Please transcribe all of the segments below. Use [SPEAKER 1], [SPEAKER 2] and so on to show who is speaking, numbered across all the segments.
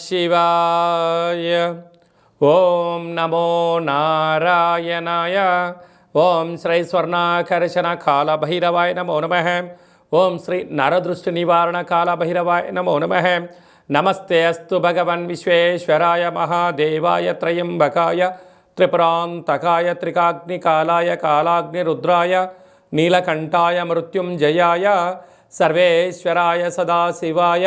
[SPEAKER 1] శివాయ ఓం నమో నారాయణాయ ఓం శ్రీ స్వర్ణాకర్షణ కాలభైరవాయ నమో నమ ఓం శ్రీ నరదృష్టి నివారణ కాలభైరవాయ నమో నమ నమస్తే అస్తు భగవన్ విశ్వేశ్వరాయ మహాదేవాయ త్రయంబకాయ త్రిపురాంతకాయ త్రికాగ్నికాలాయ కాలాగ్నిరుద్రాయ నీలకంఠాయ మృత్యుంజయాయ సర్వేశ్వరాయ సదాశివాయ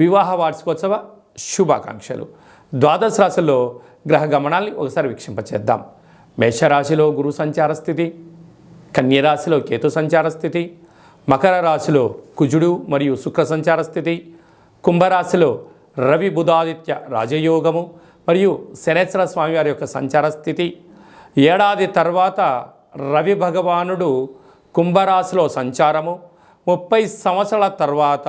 [SPEAKER 1] వివాహ వార్షికోత్సవ శుభాకాంక్షలు. ద్వాదశ రాశుల్లో గ్రహ గమనాల్ని ఒకసారి వీక్షింపచేద్దాం. మేషరాశిలో గురు సంచార స్థితి కన్యరాశిలో కేతు సంచార స్థితి మకర రాశిలో కుజుడు మరియు శుక్ర సంచార స్థితి కుంభరాశిలో రవి బుధాదిత్య రాజయోగము మరియు శనేశ్వర స్వామివారి యొక్క సంచార స్థితి. ఏడాది తర్వాత రవి భగవానుడు కుంభరాశిలో సంచారము. ముప్పై సంవత్సరాల తర్వాత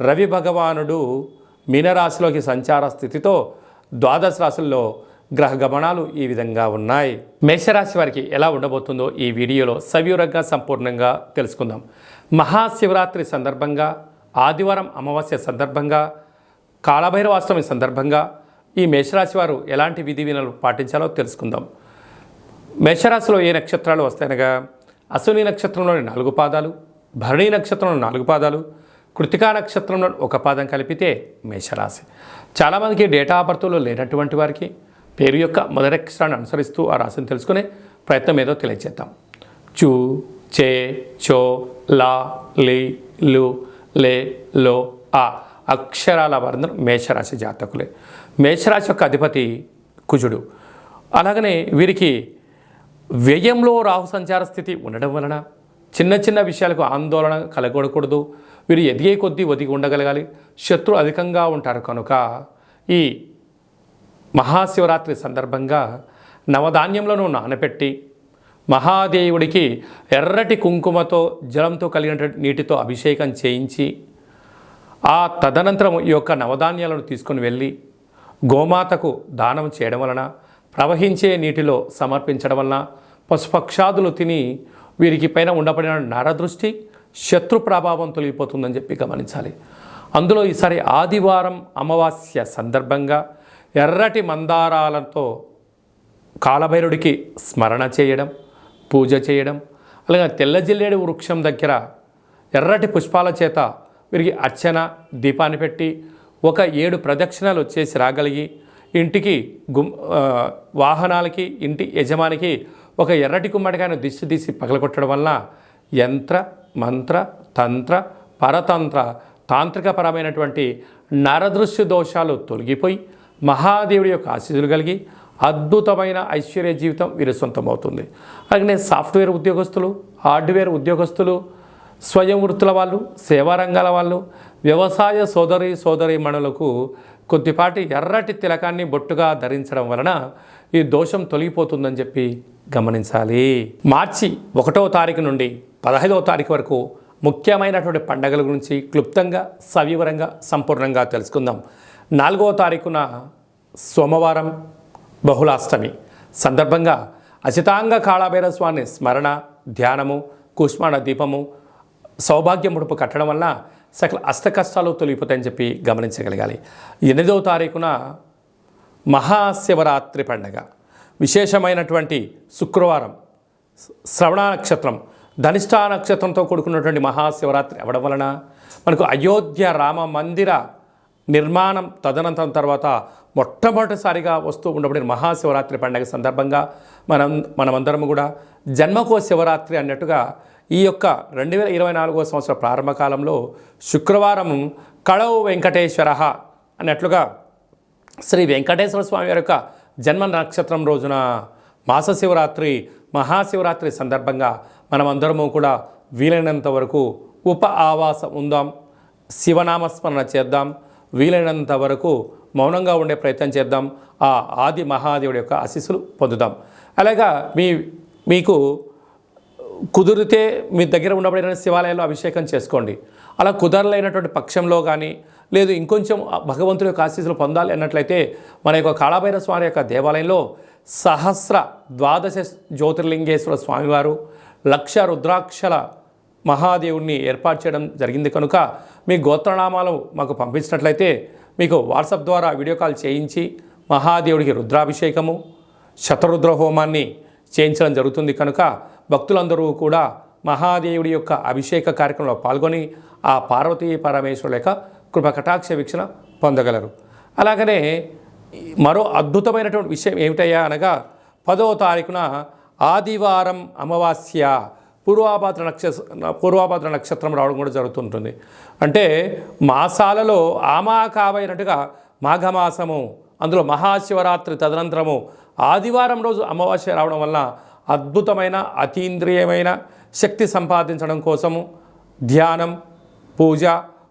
[SPEAKER 1] రవి భగవానుడు మీనరాశిలోకి సంచార స్థితితో ద్వాదశ రాశుల్లో గ్రహ గమనాలు ఈ విధంగా ఉన్నాయి. మేషరాశి వారికి ఎలా ఉండబోతుందో ఈ వీడియోలో సవివరంగా సంపూర్ణంగా తెలుసుకుందాం. మహాశివరాత్రి సందర్భంగా ఆదివారం అమావాస్య సందర్భంగా కాళభైరవాష్టమి సందర్భంగా ఈ మేషరాశి వారు ఎలాంటి విధి వినలు పాటించాలో తెలుసుకుందాం. మేషరాశిలో ఏ నక్షత్రాలు వస్తాయనగా అశ్విని నక్షత్రంలోని నాలుగు పాదాలు భరణి నక్షత్రంలో నాలుగు పాదాలు కృతికా నక్షత్రంలో ఒక పాదం కలిపితే మేషరాశి. చాలామందికి డేటా ఆపర్తులు లేనటువంటి వారికి పేరు యొక్క మొదటి అక్షరాన్ని అనుసరిస్తూ ఆ రాశిని తెలుసుకునే ప్రయత్నం ఏదో తెలియజేద్దాం చూ చే చో లా లి లు లే లో ఆ అక్షరాల వర్ణం మేషరాశి జాతకులే. మేషరాశి యొక్క అధిపతి కుజుడు. అలాగనే వీరికి వ్యయంలో రాహు సంచార స్థితి ఉండడం వలన చిన్న చిన్న విషయాలకు ఆందోళన కలగకూడదు. వీరు ఎదిగే కొద్దీ ఒదిగి ఉండగలగాలి. శత్రు అధికంగా ఉంటారు కనుక ఈ మహాశివరాత్రి సందర్భంగా నవధాన్యములను నానపెట్టి మహాదేవుడికి ఎర్రటి కుంకుమతో జలంతో కలిగిన నీటితో అభిషేకం చేయించి ఆ తదనంతరం ఈ యొక్క నవధాన్యాలను తీసుకొని వెళ్ళి గోమాతకు దానం చేయడం వలన ప్రవహించే నీటిలో సమర్పించడం వలన పశుపక్షాదులు తిని వీరికి పైన ఉండబడిన నరదృష్టి శత్రు ప్రభావం తొలగిపోతుందని చెప్పి గమనించాలి. అందులో ఈసారి ఆదివారం అమావాస్య సందర్భంగా ఎర్రటి మందారాలతో కాలభైరుడికి స్మరణ చేయడం పూజ చేయడం అలాగే తెల్లజిల్లేడు వృక్షం దగ్గర ఎర్రటి పుష్పాల చేత వీరికి అర్చన దీపాన్ని పెట్టి ఒక ఏడు ప్రదక్షిణలు చేసి రాగలిగి ఇంటికి గుమ్ వాహనాలకి ఇంటి యజమానికి ఒక ఎర్రటి గుమ్మడికాయను దిష్టి తీసి పగలగొట్టడం వల్ల యంత్ర మంత్ర తంత్ర పరతంత్ర తాంత్రికపరమైనటువంటి నరదృశ్య దోషాలు తొలగిపోయి మహాదేవుడి యొక్క ఆశీస్సులు కలిగి అద్భుతమైన ఐశ్వర్య జీవితం వీరి సొంతమవుతుంది. అలాగే సాఫ్ట్వేర్ ఉద్యోగస్తులు హార్డ్వేర్ ఉద్యోగస్తులు స్వయం వృత్తుల వాళ్ళు సేవా రంగాల వాళ్ళు వ్యవసాయ సోదరి సోదరి మణులకు కొద్దిపాటి ఎర్రటి తిలకాన్ని బొట్టుగా ధరించడం వలన ఈ దోషం తొలగిపోతుందని చెప్పి గమనించాలి. మార్చి ఒకటవ తారీఖు నుండి పదహైదవ తారీఖు వరకు ముఖ్యమైనటువంటి పండగల గురించి క్లుప్తంగా సవివరంగా సంపూర్ణంగా తెలుసుకుందాం. నాలుగవ తారీఖున సోమవారం బహుళాష్టమి. సందర్భంగా అచితాంగ కాళాభైరవ స్వామి స్మరణ ధ్యానము కుష్మాణ దీపము సౌభాగ్య ముడుపు కట్టడం వల్ల సకల అష్ట కష్టాలు తొలగిపోతాయని చెప్పి గమనించగలగాలి. ఎనిమిదవ తారీఖున మహాశివరాత్రి పండగ. విశేషమైనటువంటి శుక్రవారం శ్రవణ నక్షత్రం ధనిష్టా నక్షత్రంతో కూడుకున్నటువంటి మహాశివరాత్రి అవడం వలన మనకు అయోధ్య రామ మందిర నిర్మాణం తదనంతరం తర్వాత మొట్టమొదటిసారిగా వస్తూ ఉండబడిన మహాశివరాత్రి పండగ సందర్భంగా మనం మనమందరం కూడా జన్మకో శివరాత్రి అన్నట్టుగా ఈ యొక్క రెండు వేల ఇరవై నాలుగో సంవత్సర ప్రారంభ కాలంలో శుక్రవారం కళవు వెంకటేశ్వర అన్నట్లుగా శ్రీ వెంకటేశ్వర స్వామి వారి యొక్క జన్మ నక్షత్రం రోజున మాస శివరాత్రి మహాశివరాత్రి సందర్భంగా మనమందరము కూడా వీలైనంత వరకు ఉప ఆవాసం ఉందాం శివనామస్మరణ చేద్దాం వీలైనంత వరకు మౌనంగా ఉండే ప్రయత్నం చేద్దాం ఆ ఆది మహాదేవుడి యొక్క ఆశీస్సులు పొందుదాం. అలాగా మీ మీకు కుదిరితే మీ దగ్గర ఉండబడిన శివాలయంలో అభిషేకం చేసుకోండి. అలా కుదరలేనటువంటి పక్షంలో కానీ లేదు ఇంకొంచెం భగవంతుడి యొక్క ఆశీస్సులు పొందాలి అన్నట్లయితే మన యొక్క కాళాభైర స్వామి యొక్క దేవాలయంలో సహస్ర ద్వాదశ జ్యోతిర్లింగేశ్వర స్వామివారు లక్ష రుద్రాక్షల మహాదేవుడిని ఏర్పాటు చేయడం జరిగింది కనుక మీ గోత్రనామాలు మాకు పంపించినట్లయితే మీకు వాట్సాప్ ద్వారా వీడియో కాల్ చేయించి మహాదేవుడికి రుద్రాభిషేకము శతరుద్ర హోమాన్ని చేయించడం జరుగుతుంది కనుక భక్తులందరూ కూడా మహాదేవుడి యొక్క అభిషేక కార్యక్రమంలో పాల్గొని ఆ పార్వతీ పరమేశ్వరుల యొక్క కృపకటాక్ష వీక్షణ పొందగలరు. అలాగనే మరో అద్భుతమైనటువంటి విషయం ఏమిటయ్యా అనగా పదో తారీఖున ఆదివారం అమావాస్య పూర్వాభాద్ర నక్షత్ర పూర్వాభాద్ర నక్షత్రం రావడం కూడా జరుగుతుంటుంది. అంటే మాసాలలో ఆమాకావైనట్టుగా మాఘమాసము అందులో మహాశివరాత్రి తదనంతరము ఆదివారం రోజు అమావాస్య రావడం వల్ల అద్భుతమైన అతీంద్రియమైన శక్తి సంపాదించడం కోసము ధ్యానం పూజ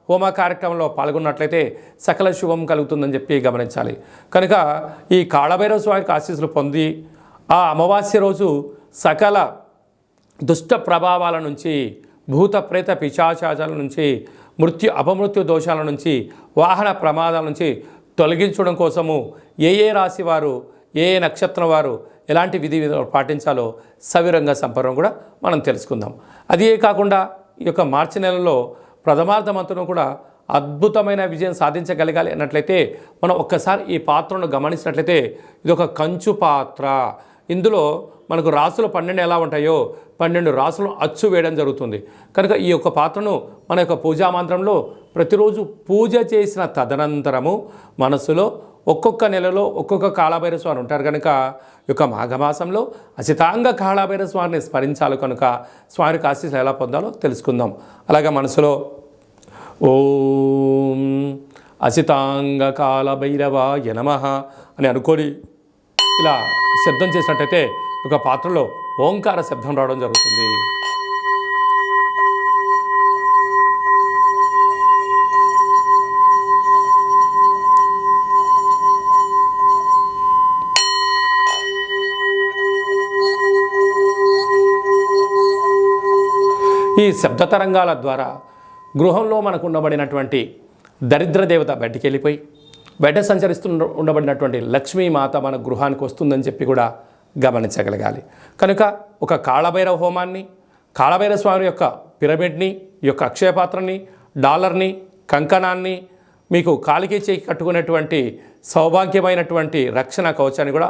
[SPEAKER 1] హోమ కార్యక్రమంలో పాల్గొన్నట్లయితే సకల శుభం కలుగుతుందని చెప్పి గమనించాలి. కనుక ఈ కాళభైరవ స్వామికి ఆశీస్సులు పొంది ఆ అమావాస్య రోజు సకల దుష్ట ప్రభావాల నుంచి భూత ప్రేత పిశాచాచాల నుంచి మృత్యు అపమృత్యు దోషాల నుంచి వాహన ప్రమాదాల నుంచి తొలగించడం కోసము ఏ ఏ రాశి వారు ఏ ఏ నక్షత్రం వారు ఎలాంటి విధి విధాలు పాటించాలో సవిరంగా సంపర్కం కూడా మనం తెలుసుకుందాం. అదే కాకుండా ఈ యొక్క మార్చి నెలలో ప్రథమార్థమంతను కూడా అద్భుతమైన విజయం సాధించగలగాలి అన్నట్లయితే మనం ఒక్కసారి ఈ పాత్రను గమనించినట్లయితే ఇది ఒక కంచు పాత్ర. ఇందులో మనకు రాసులు పన్నెండు ఎలా ఉంటాయో పన్నెండు రాసులను అచ్చు వేయడం జరుగుతుంది. కనుక ఈ యొక్క పాత్రను మన యొక్క పూజా మంత్రంలో ప్రతిరోజు పూజ చేసిన తదనంతరము మనసులో ఒక్కొక్క నెలలో ఒక్కొక్క కాళభైర స్వామి ఉంటారు కనుక యొక్క మాఘమాసంలో అచితాంగ కాళభైర స్వామిని స్మరించాలి కనుక స్వామికి ఆశీస్సులు ఎలా పొందాలో తెలుసుకుందాం. అలాగే మనసులో ఓం అచితాంగ కాళభైరవాయ నమ అని అనుకొని ఇలా శబ్దం చేసినట్టయితే ఒక పాత్రలో ఓంకార శబ్దం రావడం జరుగుతుంది. ఈ శబ్ద తరంగాల ద్వారా గృహంలో మనకు ఉండబడినటువంటి దరిద్ర దేవత బయటికి వెళ్ళిపోయి బయట సంచరిస్తూ ఉండబడినటువంటి లక్ష్మీమాత మన గృహానికి వస్తుందని చెప్పి కూడా గమనించగలగాలి. కనుక ఒక కాళభైరవ హోమాన్ని కాళభైరవ స్వామి యొక్క పిరమిడ్ని ఈ యొక్క అక్షయపాత్రని డాలర్ని కంకణాన్ని మీకు కాలికి చేయి కట్టుకునేటువంటి సౌభాగ్యమైనటువంటి రక్షణ కవచాన్ని కూడా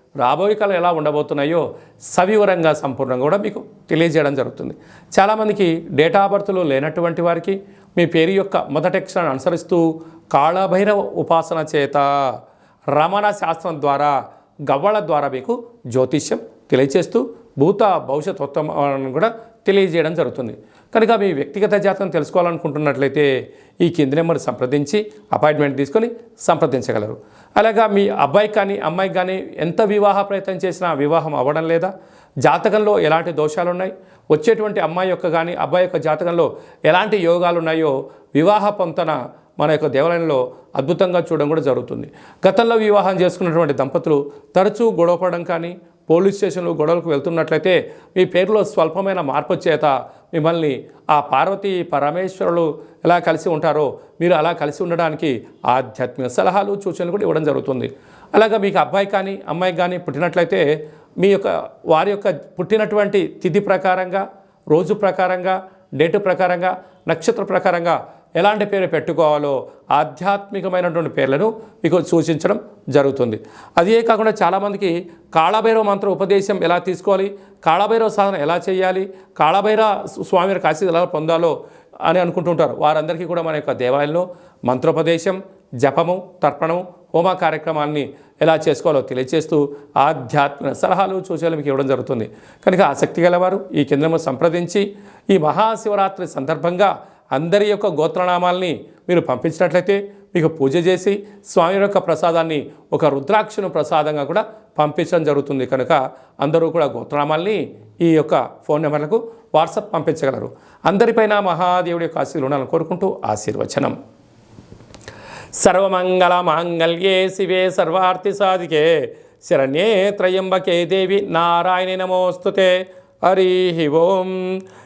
[SPEAKER 1] రాబోయే కాలం ఎలా ఉండబోతున్నాయో సవివరంగా సంపూర్ణంగా కూడా మీకు తెలియజేయడం జరుగుతుంది. చాలామందికి డేటా బర్త్లు లేనటువంటి వారికి మీ పేరు యొక్క మొదటి అక్షరాన్ని అనుసరిస్తూ కాళభైరవ ఉపాసన చేత రమణ శాస్త్రం ద్వారా గవ్వల ద్వారా మీకు జ్యోతిష్యం తెలియచేస్తూ భూత భవిష్యత్ ఉత్తమాలను కూడా తెలియజేయడం జరుగుతుంది. కనుక మీ వ్యక్తిగత జాతకం తెలుసుకోవాలనుకుంటున్నట్లయితే ఈ కింది నెంబర్ సంప్రదించి అపాయింట్మెంట్ తీసుకొని సంప్రదించగలరు. అలాగా మీ అబ్బాయికి కానీ అమ్మాయికి కానీ ఎంత వివాహ ప్రయత్నం చేసినా వివాహం అవ్వడం లేదా జాతకంలో ఎలాంటి దోషాలు ఉన్నాయి వచ్చేటువంటి అమ్మాయి యొక్క కానీ అబ్బాయి యొక్క జాతకంలో ఎలాంటి యోగాలు ఉన్నాయో వివాహ పొంతన మన యొక్క దేవాలయంలో అద్భుతంగా చూడడం కూడా జరుగుతుంది. గతంలో వివాహం చేసుకున్నటువంటి దంపతులు తరచూ గొడవపడడం కానీ పోలీస్ స్టేషన్లు గొడవలకు వెళ్తున్నట్లయితే మీ పేరులో స్వల్పమైన మార్పు చేత మిమ్మల్ని ఆ పార్వతి పరమేశ్వరులు ఎలా కలిసి ఉంటారో మీరు అలా కలిసి ఉండడానికి ఆధ్యాత్మిక సలహాలు సూచనలు కూడా ఇవ్వడం జరుగుతుంది. అలాగా మీకు అబ్బాయి కానీ అమ్మాయి కానీ పుట్టినట్లయితే మీ యొక్క వారి యొక్క పుట్టినటువంటి తిథి ప్రకారంగా రోజు ప్రకారంగా డేటు ప్రకారంగా నక్షత్ర ప్రకారంగా ఎలాంటి పేరు పెట్టుకోవాలో ఆధ్యాత్మికమైనటువంటి పేర్లను మీకు సూచించడం జరుగుతుంది. అదే కాకుండా చాలామందికి కాళభైరవ మంత్ర ఉపదేశం ఎలా తీసుకోవాలి కాళభైరవ సాధన ఎలా చేయాలి కాళభైరవ స్వామి వారి ఎలా పొందాలో అని అనుకుంటుంటారు. వారందరికీ కూడా మన యొక్క దేవాలయంలో మంత్రోపదేశం జపము తర్పణము హోమ కార్యక్రమాన్ని ఎలా చేసుకోవాలో తెలియజేస్తూ ఆధ్యాత్మిక సలహాలు సూచనలు మీకు ఇవ్వడం జరుగుతుంది. కనుక ఆసక్తి గలవారు ఈ కేంద్రము సంప్రదించి ఈ మహాశివరాత్రి సందర్భంగా అందరి యొక్క గోత్రనామాల్ని మీరు పంపించినట్లయితే మీకు పూజ చేసి స్వామి యొక్క ప్రసాదాన్ని ఒక రుద్రాక్షను ప్రసాదంగా కూడా పంపించడం జరుగుతుంది. కనుక అందరూ కూడా గోత్రనామాల్ని ఈ యొక్క ఫోన్ నెంబర్లకు వాట్సాప్ పంపించగలరు. అందరిపైన మహాదేవుడి యొక్క ఆశీర్వాదాలను ఉండాలని కోరుకుంటూ ఆశీర్వచనం. సర్వమంగళ మాంగళ్యే శివే సర్వార్థి సాధికే. శరణ్యే త్రయంబకే దేవి నారాయణి నమోస్తుతే. హరి ఓం.